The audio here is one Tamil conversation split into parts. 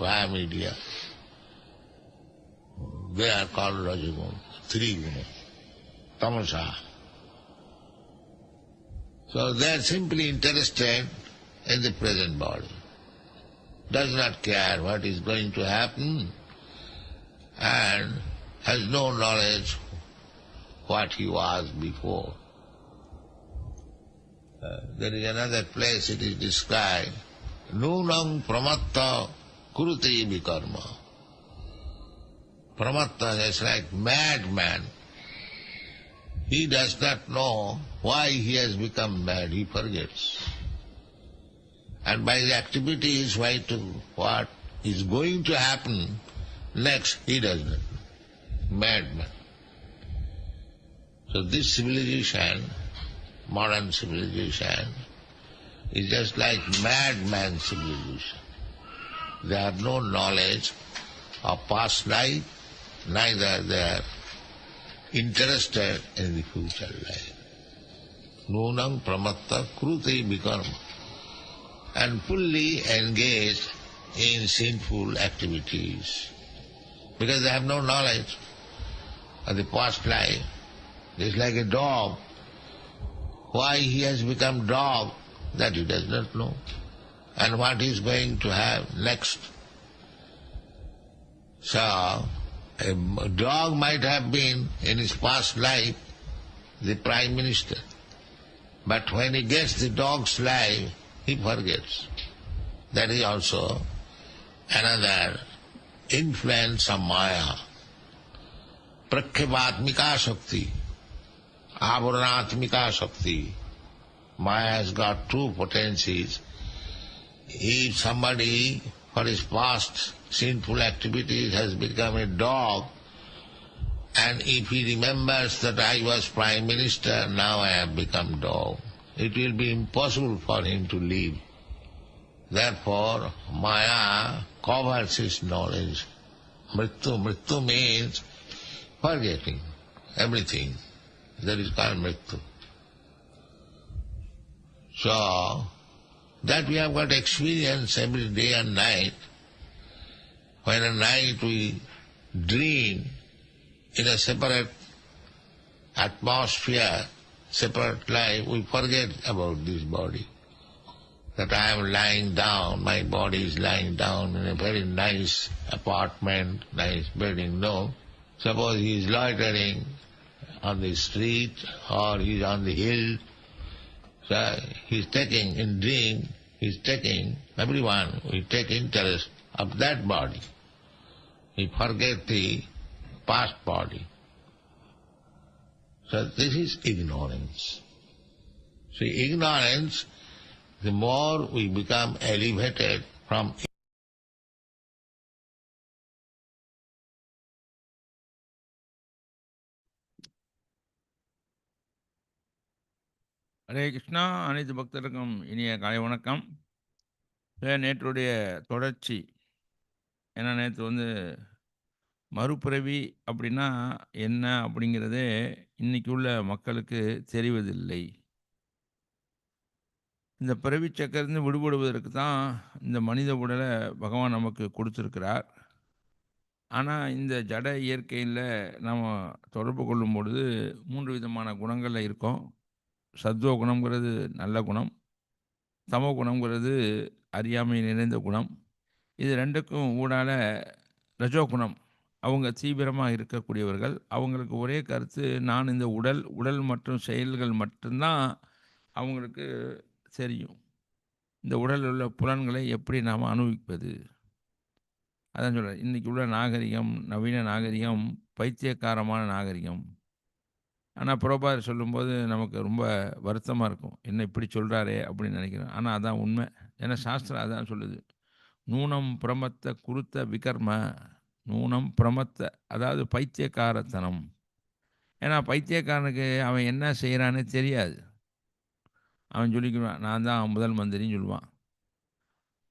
via media. They are called Rajaguna, three guna, tamasa. So they are simply interested in the present body. Does not care what is going to happen and has no knowledge what he was before. Uh, there is another place it is described, Nunam pramatta kuruti vikarma. Pramatta is like madman. He does not know why he has become mad, he forgets. And by the activities why to what is going to happen next, he does not know. Madman. So this civilization, modern civilization, is just like madman civilization. They have no knowledge of past life, neither they are interested in the future life. Nunam pramatta kruti vikarma and fully engaged in sinful activities because they have no knowledge of the past life. It's like a dog. Why he has become dog, that he does not know. And what he is going to have next. So, a dog might have been in his past life the prime minister. But when he gets the dog's life, he forgets. That is also another influence of Maya. Prakhyapatmika Shakti, Avaranatmika Shakti. Maya has got two potencies. If somebody, for his past sinful activities, has become a dog, and if he remembers that I was Prime Minister, now I have become dog, it will be impossible for him to live. Therefore, Maya covers his knowledge. Mrityu, Mrityu means forgetting everything. That is called Mrityu. So, that we have got experience every day and night. When at night we dream in a separate atmosphere, separate life, we forget about this body. That I am lying down, my body is lying down in a very nice apartment, nice building. No. Suppose he is loitering on the street or he is on the hill. So he is taking in dream, he's taking, everyone will take interest of that body. He forget the past body. So this is ignorance. See, ignorance, the more we become elevated from Hare Krishna. அனைத்து பக்தருக்கும் இனிய காலை வணக்கம். நேற்றுடைய தொடர்ச்சி? ஏன்னா நேற்று வந்து மறுபிறவி அப்படின்னா என்ன அப்படிங்கிறதே இன்றைக்கி உள்ள மக்களுக்கு தெரிவதில்லை. இந்த பிறவி சக்கரந்து விடுபடுவதற்கு தான் இந்த மனித உடலை பகவான் நமக்கு கொடுத்துருக்கிறார். ஆனால் இந்த ஜட இயற்கையில் நாம் தொடர்பு கொள்ளும் பொழுது மூன்று விதமான குணங்களில் இருக்கோம். சத்துவ குணம்ங்கிறது நல்ல குணம். சமோ குணம்ங்கிறது அறியாமை நிறைந்த குணம். இது ரெண்டுக்கும் ஊடால ரஜோ குணம். அவங்க தீவிரமாக இருக்கக்கூடியவர்கள். அவங்களுக்கு ஒரே கருத்து நான் இந்த உடல் உடல் மற்றும் செயல்கள் மட்டும்தான் அவங்களுக்கு தெரியும். இந்த உடலில் உள்ள புலன்களை எப்படி நாம் அனுபவிப்பது? அதான் சொல்கிறேன் இன்றைக்கி உள்ள நாகரிகம் நவீன நாகரிகம் பைத்தியக்காரமான நாகரிகம். ஆனால் புரோபார் சொல்லும்போது நமக்கு ரொம்ப வருத்தமாக இருக்கும். என்ன இப்படி சொல்கிறாரே அப்படின்னு நினைக்கிறோம். ஆனால் அதான் உண்மை. ஏன்னா சாஸ்திரம் அதான் சொல்லுது. நூனம் பிரமத்த குருத்த விகர்ம நூனம் பிரமத்த அதாவது பைத்தியக்காரத்தனம். ஏன்னா பைத்தியக்காரனுக்கு அவன் என்ன செய்கிறான்னு தெரியாது. அவன் சொல்லிக்குவான் நான் தான் முதல் மந்திரின்னு சொல்லுவான்.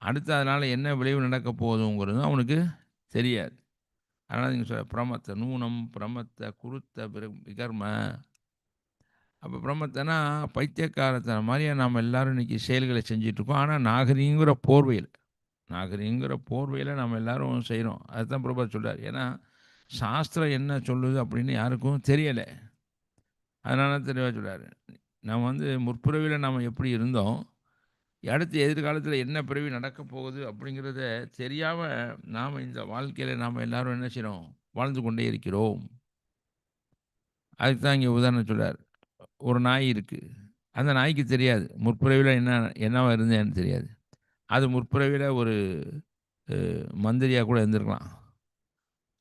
அடுத்து அதனால் என்ன விளைவு நடக்க போகுதுங்கிறதும் அவனுக்கு தெரியாது. அதனால் நீங்கள் சொல்ல பிரமத்த நூனம் பிரமத்தை குருத்த விகர்ம அப்போ பிரமத்தைனா பைத்தியக்காரத்தன மாதிரியே நாம் எல்லோரும் இன்றைக்கி செயல்களை செஞ்சிட்ருக்கோம். ஆனால் நாகரிகங்கிற போர்வையில் நாகரிகங்கிற போர்வையில் நம்ம எல்லோரும் செய்கிறோம் அதுதான் பிரபா சொல்கிறார் ஏன்னா சாஸ்திரம் என்ன சொல்லுது அப்படின்னு யாருக்கும் தெரியலை. அதனால தெளிவாக சொல்கிறார் நம்ம வந்து முற்புறவியில் நம்ம எப்படி இருந்தோம் அடுத்து எதிர்காலத்தில் என்ன பிறவி நடக்க போகுது அப்படிங்கிறத தெரியாமல் நாம் இந்த வாழ்க்கையில் நாம் எல்லாரும் என்ன செய்கிறோம் வாழ்ந்து கொண்டே இருக்கிறோம். அதுக்கு தான் இங்கே உதாரணம் சொல்கிறார் ஒரு நாய் இருக்குது அந்த நாய்க்கு தெரியாது. முற்பிறவியில் என்ன என்னவாக இருந்தேன்னு தெரியாது. அது முற்பிறவியில் ஒரு மந்திரியாக கூட இருந்திருக்கலாம்.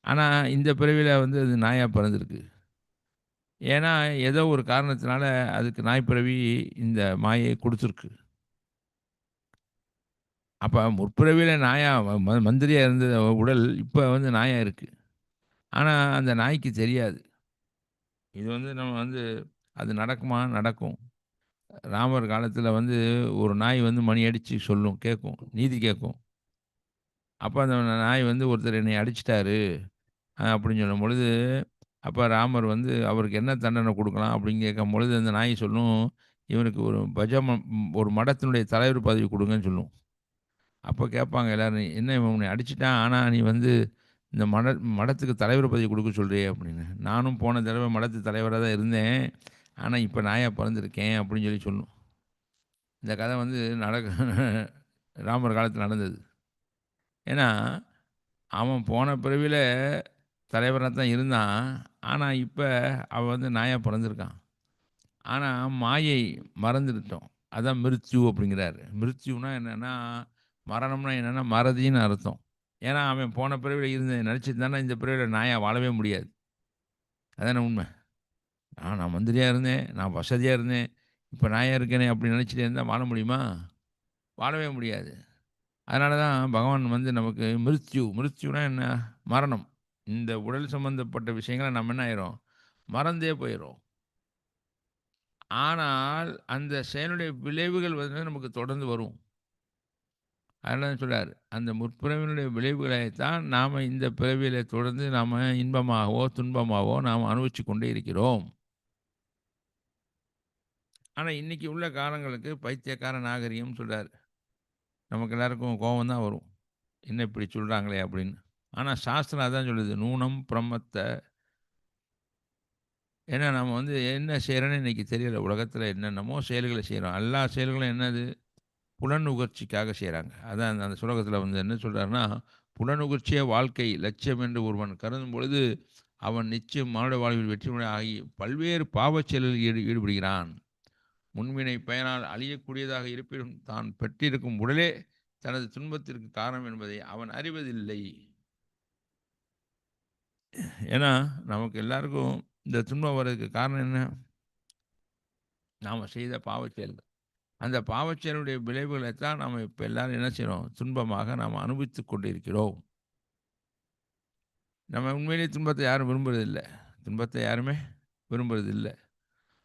ஆனால் இந்த பிறவியில் வந்து அது நாயாக பிறந்திருக்கு. ஏன்னா ஏதோ ஒரு காரணத்தினால அதுக்கு நாய் பிறவி இந்த மாயை கொடுத்துருக்கு. அப்போ முற்பிறவியில் நாயா ம மந்திரியாக இருந்த உடல் இப்போ வந்து நாயாக இருக்குது ஆனால் அந்த நாய்க்கு தெரியாது. இது வந்து நம்ம வந்து அது நடக்குமா? நடக்கும். ராமர் காலத்தில் வந்து ஒரு நாய் வந்து மணி அடித்து சொல்லும் கேட்கும் நீதி கேட்கும் அப்போ அந்த நாய் வந்து ஒருத்தர் என்னை அடிச்சிட்டாரு அப்படின்னு சொல்லும் பொழுது அப்போ ராமர் வந்து அவருக்கு என்ன தண்டனை கொடுக்கலாம்? அப்படின்னு கேட்கும் பொழுது அந்த நாய் சொல்லும் இவனுக்கு ஒரு பஜம ஒரு மடத்தினுடைய தலைவர் பதவி கொடுங்கன்னு சொல்லும். அப்போ கேட்பாங்க எல்லோரும் என்ன இவன் உன்னை அடிச்சிட்டான்? ஆனால் நீ வந்து இந்த மட மடத்துக்கு தலைவர் பதவி கொடுக்க சொல்கிறே அப்படின்னு. நானும் போன தடவை மடத்து தலைவராக தான் இருந்தேன். ஆனால் இப்போ நாயாக பிறந்திருக்கேன்? அப்படின்னு சொல்லி சொல்லும். இந்த கதை வந்து நடக்க ராமர் காலத்தில் நடந்தது. ஏன்னா அவன் போன பிறவியில் தலைவராக தான் இருந்தான். ஆனால் இப்போ அவன் வந்து நாயாக பிறந்திருக்கான். ஆனால் மாயை மறந்துட்டோம். அதான் மிருத்யு அப்படிங்கிறாரு. மிருத்யுனா என்னென்னா மரணம்னா என்னென்னா மறதின்னு அர்த்தம். ஏன்னா அவன் போன பிறவியில் இருந்த நினச்சிட்டு தானே இந்த பிறவியில் நாயாக வாழவே முடியாது. அதான உண்மை? நான் நான் மந்திரியாக இருந்தேன் நான் வசதியாக இருந்தேன். இப்போ நாயாக இருக்கேனே அப்படி நினச்சிட்டு இருந்தால் வாழ முடியுமா? வாழவே முடியாது. அதனால தான் பகவான் வந்து நமக்கு மிருத்யு மிருத்யுனா என்ன? மரணம். இந்த உடல் சம்பந்தப்பட்ட விஷயங்களை நம்ம என்ன ஆயிரும்? மறந்தே போயிடும் ஆனால் அந்த செயலுடைய விளைவுகள் வந்து நமக்கு தொடர்ந்து வரும். அதெல்லாம் சொல்கிறார் அந்த முற்பிறவினுடைய விளைவுகளைத்தான் நாம் இந்த பிறவியில் தொடர்ந்து நாம் இன்பமாகவோ துன்பமாகவோ நாம் அனுபவிச்சு கொண்டே இருக்கிறோம். ஆனால் இன்றைக்கி உள்ள காலங்களுக்கு பைத்தியக்கார நாகரிகம் சொல்கிறார் நமக்கு எல்லாருக்கும் கோபம் தான் வரும். என்ன இப்படி சொல்கிறாங்களே அப்படின்னு. ஆனால் சாஸ்திரம் அதான் சொல்லுது நூனம் பிரம்மத்தை. ஏன்னா நம்ம வந்து என்ன செய்கிறோன்னு இன்றைக்கி தெரியல. உலகத்தில் என்னென்னமோ செயல்களை செய்கிறோம் எல்லா செயல்களும் என்னது? புலனுகர்ச்சிக்காக செய்கிறாங்க அதான் அந்த சுலகத்தில் வந்து என்ன சொல்கிறாருன்னா புலனுகர்ச்சிய வாழ்க்கை லட்சியம் என்று ஒருவன் கருதும் பொழுது அவன் நிச்சயம் மானுட வாழ்வில் வெற்றிமுறை ஆகி பல்வேறு பாவச் செயல்களில் ஈடு ஈடுபடுகிறான். முன்வினை பயனால் அழியக்கூடியதாக இருப்பினும் தான் பெற்றிருக்கும் உடலே தனது துன்பத்திற்கு காரணம் என்பதை அவன் அறிவதில்லை. ஏன்னா நமக்கு எல்லாருக்கும் இந்த துன்பம் வர்றதுக்கு காரணம் என்ன? நாம் செய்த பாவச் செயல்கள் அந்த பாவச்செயலுடைய விளைவுகளைத்தான் விளைவுகளை தான் நாம் இப்போ எல்லாரும் என்ன செய்கிறோம் துன்பமாக நாம் அனுபவித்து கொண்டிருக்கிறோம். நம்ம உண்மையிலேயே துன்பத்தை யாரும் விரும்புறதில்லை. துன்பத்தை யாருமே விரும்புறதில்லை.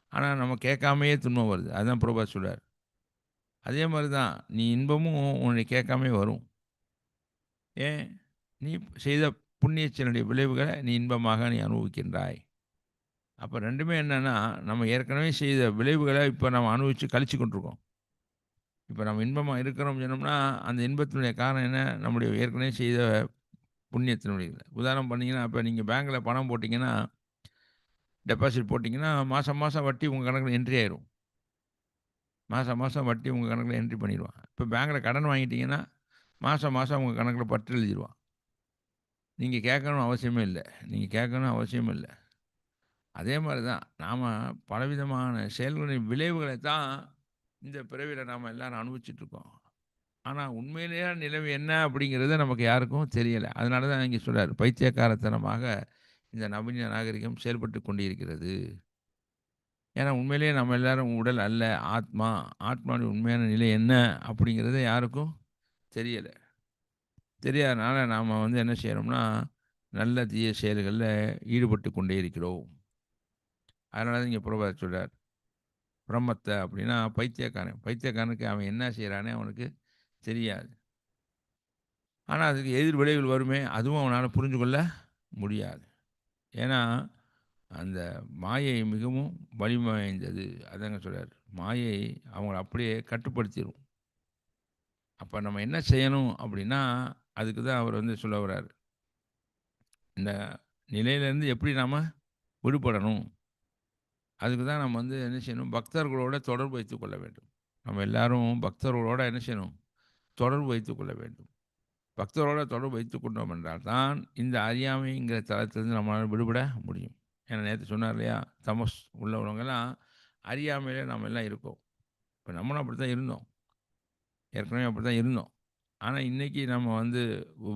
ஆனால் நம்ம கேட்காமையே துன்பம் வருது. அதுதான் பிரபா சொல்கிறார் அதே மாதிரி தான் நீ இன்பமும் உன்னை கேட்காமே வரும். ஏன்? நீ செய்த புண்ணியச்சனுடைய விளைவுகளை நீ இன்பமாக நீ அனுபவிக்கின்றாய். அப்போ ரெண்டுமே என்னென்னா நம்ம ஏற்கனவே செய்த விளைவுகளை இப்போ நம்ம அனுபவித்து கழிச்சு கொண்டிருக்கோம். இப்போ நம்ம இன்பமாக இருக்கிறோம் சொன்னோம்னா அந்த இன்பத்தினுடைய காரணம் என்ன? நம்முடைய ஏற்கனவே செய்த புண்ணியத்தினுடைய உதாரணம் பண்ணிங்கன்னா இப்போ நீங்கள் பேங்க்கில் பணம் போட்டிங்கன்னா டெபாசிட் போட்டிங்கன்னா மாதம் மாதம் வட்டி உங்கள் கணக்கில் என்ட்ரி ஆயிரும். மாதம் மாதம் வட்டி உங்கள் கணக்கில் என்ட்ரி பண்ணிடுவான் இப்போ பேங்க்கில் கடன் வாங்கிட்டீங்கன்னா மாதம் மாதம் உங்கள் கணக்கில் பற்று எழுதிடுவான் நீங்கள் கேட்கணும் அவசியமே இல்லை. நீங்கள் கேட்கணும் அவசியமே இல்லை. அதே மாதிரி தான் நாம் பலவிதமான செயல்களின் விளைவுகளை தான் இந்த பிறவியில் நாம் எல்லோரும் அனுபவிச்சிட்ருக்கோம். ஆனால் உண்மையிலேயே நிலைமை என்ன அப்படிங்கிறது நமக்கு யாருக்கும் தெரியலை. அதனால தான் இங்கே சொல்கிறார் பைத்தியக்காரத்தனமாக இந்த நவீன நாகரிகம் செயல்பட்டு கொண்டிருக்கிறது. ஏன்னா உண்மையிலேயே நம்ம எல்லாரும் உடல் அல்ல ஆத்மா. ஆத்மாவுடைய உண்மையான நிலை என்ன அப்படிங்கிறத யாருக்கும் தெரியலை. தெரியாதனால நாம் வந்து என்ன செய்கிறோம்னா நல்ல தீய செயல்களில் ஈடுபட்டு கொண்டே இருக்கிறோம். அதனால தான் இங்கே புறபா சொல்கிறார் பிரம்மத்தை அப்படின்னா பைத்தியக்காரன். பைத்தியக்காரனுக்கு அவன் என்ன செய்கிறானே அவனுக்கு தெரியாது. ஆனால் அதுக்கு எதிர் விளைவுகள் வருமே அதுவும் அவனால் புரிஞ்சு கொள்ள முடியாது. ஏன்னா அந்த மாயை மிகவும் வலிமை வாய்ந்தது அதாங்க சொல்கிறார் மாயை அவங்கள அப்படியே கட்டுப்படுத்திடும் அப்போ நம்ம என்ன செய்யணும் அப்படின்னா அதுக்கு தான் அவர் வந்து சொல்ல வர்றார். இந்த நிலையிலேருந்து எப்படி நாம் விடுபடணும்? அதுக்கு தான் நம்ம வந்து என்ன செய்யணும்? பக்தர்களோட தொடர்பு வைத்துக் கொள்ள வேண்டும். நம்ம எல்லாரும் பக்தர்களோட என்ன செய்யணும்? தொடர்பு வைத்துக் கொள்ள வேண்டும். பக்தரோட தொடர்பு வைத்துக் கொண்டோம் என்றால் தான் இந்த அறியாமைங்கிற தளத்திலிருந்து நம்மளால் விடுபட முடியும். ஏன்னா நேற்று சொன்னார் இல்லையா? தமஸ் உள்ளவங்கெல்லாம் அறியாமையில் நம்ம எல்லாம் இருக்கோம். இப்போ நம்மளும் அப்படி தான் இருந்தோம். ஏற்கனவே அப்படி தான் இருந்தோம். ஆனால் இன்றைக்கி நம்ம வந்து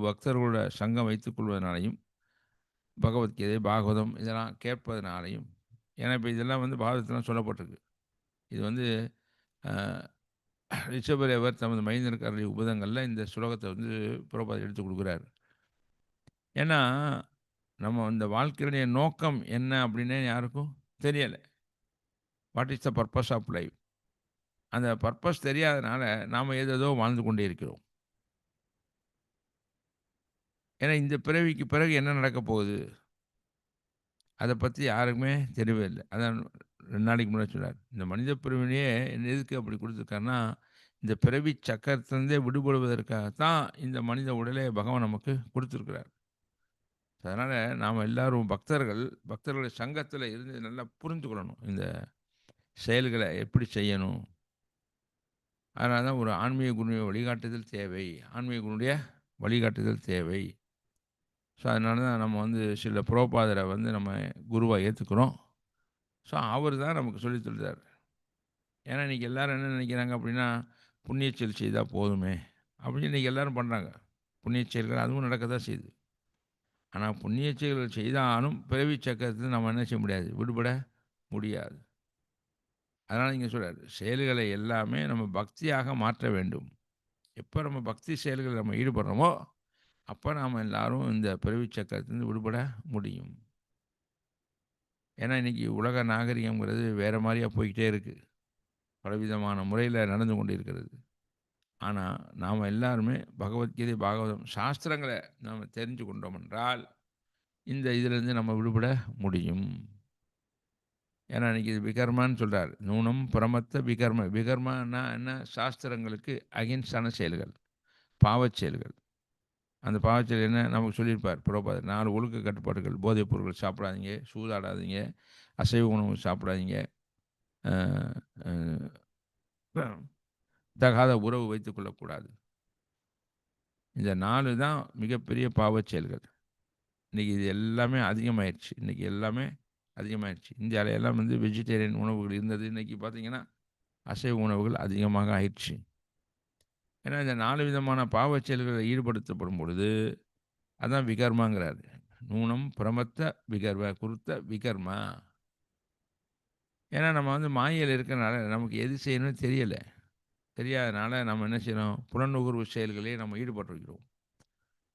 பக்தர்களோட சங்கம் வைத்துக்கொள்வதனாலையும் பகவத்கீதை பாகவதம் இதெல்லாம் கேட்பதனாலையும் ஏன்னா இப்போ இதெல்லாம் வந்து பாகவதத்திலாம் சொல்லப்பட்டிருக்கு. இது வந்து ரிஷபரேவர் தமது மைந்தனுக்கு அருளிய உபதங்களில் இந்த சுலோகத்தை வந்து புறப்பாதை எடுத்து கொடுக்குறாரு. ஏன்னா நம்ம இந்த வாழ்க்கையுடைய நோக்கம் என்ன அப்படின்னே யாருக்கும் தெரியலை. What is the purpose of life அந்த பர்பஸ் தெரியாதனால நாம் ஏதேதோ வாழ்ந்து கொண்டே இருக்கிறோம். ஏன்னா இந்த பிறவிக்கு பிறகு என்ன நடக்க போகுது? அதை பற்றி யாருக்குமே தெரியவே இல்லை. அதான் ரெண்டு நாளைக்கு முன்னாடி சொன்னார். இந்த மனித என்ன எதுக்கு அப்படி கொடுத்துருக்காருன்னா இந்த பிறவி சக்கரத்திலேருந்தே விடுபடுவதற்காகத்தான் இந்த மனித உடலை பகவான் நமக்கு கொடுத்துருக்கிறார். அதனால் நாம் எல்லாரும் பக்தர்கள் பக்தர்களுடைய சங்கத்தில் இருந்து நல்லா புரிந்துக்கொள்ளணும் இந்த செயல்களை எப்படி செய்யணும். அதனால தான் ஒரு ஆன்மீக குருடைய வழிகாட்டுதல் தேவை. ஆன்மீக குருடைய வழிகாட்டுதல் தேவை. ஸோ அதனால தான் நம்ம வந்து சில புரோபாதரை வந்து நம்ம குருவாக ஏற்றுக்கிறோம் ஸோ அவர் தான் நமக்கு சொல்லி தருதார் ஏன்னா இன்றைக்கி எல்லோரும் என்ன நினைக்கிறாங்க அப்படின்னா புண்ணிய செயல் செய்தால் போதுமே அப்படின்னு இன்றைக்கி எல்லோரும் பண்ணுறாங்க புண்ணிய செயல்கள் அதுவும் நடக்க தான் செய்யுது. ஆனால் புண்ணிய செயல்கள் செய்தாலும் பிறவி சக்கரத்தில் நம்ம என்ன செய்ய முடியாது? விடுபட முடியாது. அதனால் இங்கே சொல்கிறார் செயல்களை எல்லாமே நம்ம பக்தியாக மாற்ற வேண்டும். எப்போ நம்ம பக்தி செயல்களில் நம்ம ஈடுபடுறோமோ அப்போ நாம் எல்லாரும் இந்த பிறவி சக்கரத்திலிருந்து விடுபட முடியும். ஏன்னா இன்றைக்கி உலக நாகரிகங்கிறது வேறு மாதிரியாக போய்கிட்டே இருக்குது பலவிதமான முறையில் நடந்து கொண்டு இருக்கிறது ஆனால் நாம் எல்லாருமே பகவத்கீதை பாகவதம் சாஸ்திரங்களை நாம் தெரிஞ்சு கொண்டோம் என்றால் இந்த இதிலேருந்து நம்ம விடுபட முடியும். ஏன்னா இன்றைக்கி இது விகர்மான்னு சொல்கிறார் நூனம் பிரமத்த விகர்ம. விகர்மன்னா என்ன? சாஸ்திரங்களுக்கு அகிம்சான செயல்கள் பாவச் செயல்கள். அந்த பாவச்செயல் என்ன? நமக்கு சொல்லியிருப்பார் புரோபாதர் நாலு ஒழுக்க கட்டுப்பாடுகள். போதைப் பொருட்கள் சாப்பிடாதீங்க சூதாடாதீங்க அசைவ உணவு சாப்பிடாதீங்க தகாத உறவு வைத்து கொள்ளக்கூடாது. இந்த நாலு தான் மிகப்பெரிய பாவச் செயல்கள் இன்றைக்கி இது எல்லாமே அதிகமாயிடுச்சு இன்றைக்கி எல்லாமே அதிகமாயிடுச்சு இந்தியாவில் எல்லாம் வந்து வெஜிடேரியன் உணவுகள் இருந்தது. இன்றைக்கி பார்த்திங்கன்னா அசைவ உணவுகள் அதிகமாக ஆயிடுச்சு. ஏன்னா இந்த நாலு விதமான பாவ செயல்களில் ஈடுபடுத்தப்படும் பொழுது அதான் விகர்மாங்கிறாரு. நூனம் பிரமத்த விகர்வ குருத்த விகர்மா. ஏன்னா நம்ம வந்து மாயையில் இருக்கிறனால நமக்கு எது செய்யணும்னு தெரியலை. தெரியாதனால நம்ம என்ன செய்யணும்? புலநுகர்வு செயல்களே நம்ம ஈடுபட்டிருக்கிறோம்.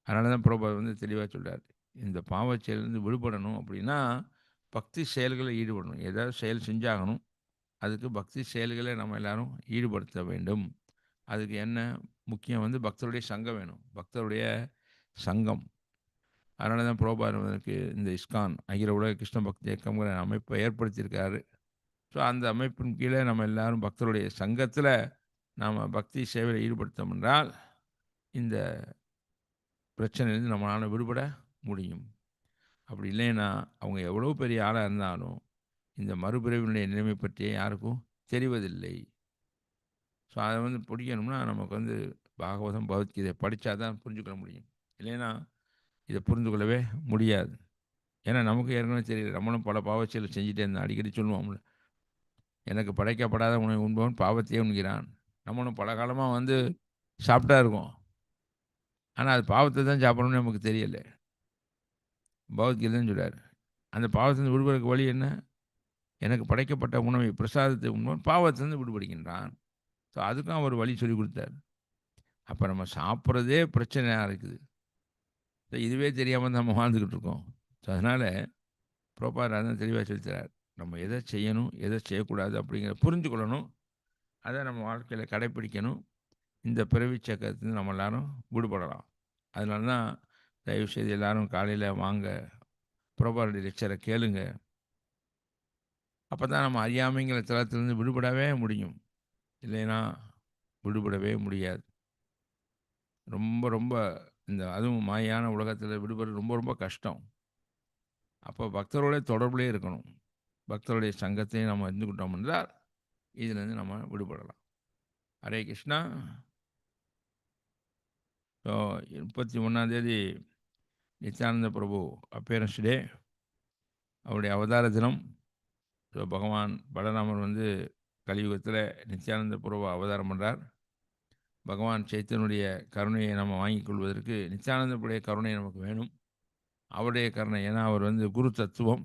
அதனால தான் பிரபா வந்து தெளிவாக சொல்கிறார் இந்த பாவச் செயலேருந்து விடுபடணும் அப்படின்னா பக்தி செயல்களில் ஈடுபடணும். ஏதாவது செயல் செஞ்சாகணும். அதுக்கு பக்தி செயல்களை நம்ம எல்லாரும் ஈடுபடுத்த வேண்டும். அதுக்கு என்ன முக்கியம் வந்து பக்தருடைய சங்கம் வேணும். பக்தருடைய சங்கம். அதனால தான் புரோபாரதனுக்கு இந்த இஸ்கான் அகில உலக கிருஷ்ண பக்தி இயக்கங்கிற அமைப்பை ஏற்படுத்தியிருக்காரு. ஸோ அந்த அமைப்பின் கீழே நம்ம எல்லாரும் பக்தருடைய சங்கத்தில் நாம் பக்தி சேவையில் ஈடுபடுத்தோம் என்றால் இந்த பிரச்சனையிலேருந்து நம்மளால் விடுபட முடியும். அப்படி இல்லைன்னா அவங்க எவ்வளோ பெரிய ஆளாக இருந்தாலும் இந்த மறுபிறவினுடைய நிலைமை பற்றியே யாருக்கும் தெரிவதில்லை. ஸோ அதை வந்து பிடிக்கணும்னா நமக்கு வந்து பாகவதம் பகவத்கீதை படித்தா தான் புரிஞ்சுக்கொள்ள முடியும். இல்லைன்னா இதை புரிந்து கொள்ளவே முடியாது. ஏன்னா நமக்கு ஏற்கனவே தெரியல நம்மளும் பல பாவச்செயல் செஞ்சுட்டே இருந்தோம். அடிக்கடி சொல்லுவோம்ல. எனக்கு படைக்கப்படாத உணவு உண்பவன் பாவத்தையே உண்கிறான். நம்மளும் பல காலமாக வந்து சாப்பிட்டா இருக்கோம். ஆனால் அது பாவத்தை தான் சாப்பிடணும்னு நமக்கு தெரியலை. பகவத்கீதைன்னு சொல்கிறார் அந்த பாவத்திலிருந்து விடுபடுறதுக்கு வழி என்ன? எனக்கு படைக்கப்பட்ட உணவை பிரசாதத்தை உண்பவன் பாவத்திலிருந்து விடுபடுகின்றான். ஸோ அதுக்கும் அவர் வழி சொல்லி கொடுத்தார். அப்போ நம்ம சாப்பிட்றதே பிரச்சனையாக இருக்குது. ஸோ இதுவே தெரியாமல் நம்ம வாழ்ந்துக்கிட்டு இருக்கோம். ஸோ அதனால் புரோபாராதான் தெளிவாக சொல்லித்தரார். நம்ம எதை செய்யணும் எதை செய்யக்கூடாது அப்படிங்கிற புரிஞ்சு கொள்ளணும் அதை நம்ம வாழ்க்கையில் கடைப்பிடிக்கணும். இந்த பிறவி சக்கரத்துலேருந்து நம்ம எல்லாரும் விடுபடலாம். அதனால தான் தயவுசெய்து எல்லாரும் காலையில் வாங்க. புரோபாரடி லெக்சரை கேளுங்க. அப்போ தான் நம்ம அறியாமைங்கிற தளத்திலேருந்து விடுபடவே முடியும். இல்லைன்னா விடுபடவே முடியாது. ரொம்ப ரொம்ப இந்த அதுவும் மாயான உலகத்தில் விடுபடுறது ரொம்ப ரொம்ப கஷ்டம். அப்போ பக்தரோடைய தொடர்புலே இருக்கணும். பக்தருடைய சங்கத்தையும் நம்ம இருந்துக்கிட்டோம் என்றால் இதுலேருந்து நம்ம விடுபடலாம். ஹரே கிருஷ்ணா. ஸோ முப்பத்தி ஒன்றாந்தேதி நித்யானந்த பிரபு அப்பேரன்ஸ் டே அவருடைய அவதார தினம். ஸோ பகவான் பலராமர் வந்து கலியுகத்தில் நித்யானந்த பிரபு அவதாரம் பண்ணுறார் பகவான் சைத்தனுடைய கருணையை நம்ம வாங்கிக் கொள்வதற்கு நித்யானந்தப்புடைய கருணை நமக்கு வேணும். அவருடைய கருணை ஏன்னா அவர் வந்து குரு தத்துவம்.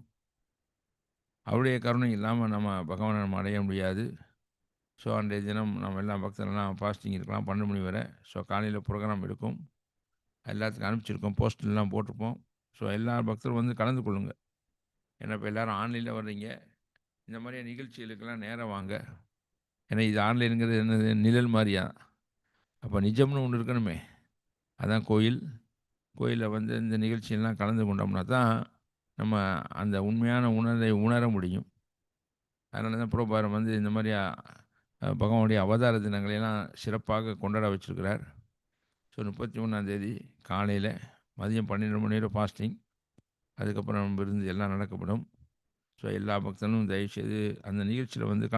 அவருடைய கருணை இல்லாமல் நம்ம பகவானை நம்ம அடைய முடியாது. ஸோ அன்றைய தினம் நம்ம எல்லாம் பக்தர்கள்லாம் ஃபாஸ்டிங் இருக்கலாம் பன்னெண்டு மணி வரை. ஸோ காலையில் ப்ரோக்ராம் இருக்கும் எல்லாத்துக்கும் அனுப்பிச்சிருக்கோம் போஸ்டர்லாம் போட்டிருப்போம். ஸோ எல்லா பக்தரும் வந்து கலந்து கொள்ளுங்கள் ஏன்னா இப்போ எல்லோரும் ஆன்லைனில் வர்றீங்க. இந்த மாதிரியான நிகழ்ச்சிகளுக்கெல்லாம் நேரம் வாங்க. ஏன்னா இது ஆன்லைனுங்கிறது என்னது நிழல் மாதிரியா? அப்போ நிஜம்னு ஒன்று இருக்கணுமே. அதான் கோயில். கோயிலில் வந்து இந்த நிகழ்ச்சியெல்லாம் கலந்து கொண்டோம்னா தான் நம்ம அந்த உண்மையான உணர்வை உணர முடியும். அதனால தான் புரோபாரம் வந்து இந்த மாதிரி பகவானுடைய அவதார தினங்களையெல்லாம் சிறப்பாக கொண்டாட வச்சுருக்கிறார். ஸோ முப்பத்தி ஒன்றாந்தேதி காலையில் மதியம் பன்னெண்டு மணி நேரம் ஃபாஸ்டிங். அதுக்கப்புறம் விருந்து எல்லாம் நடக்கப்படும். ஸோ எல்லா பக்தனும் தயவுசெய்து அந்த நிகழ்ச்சியில் வந்து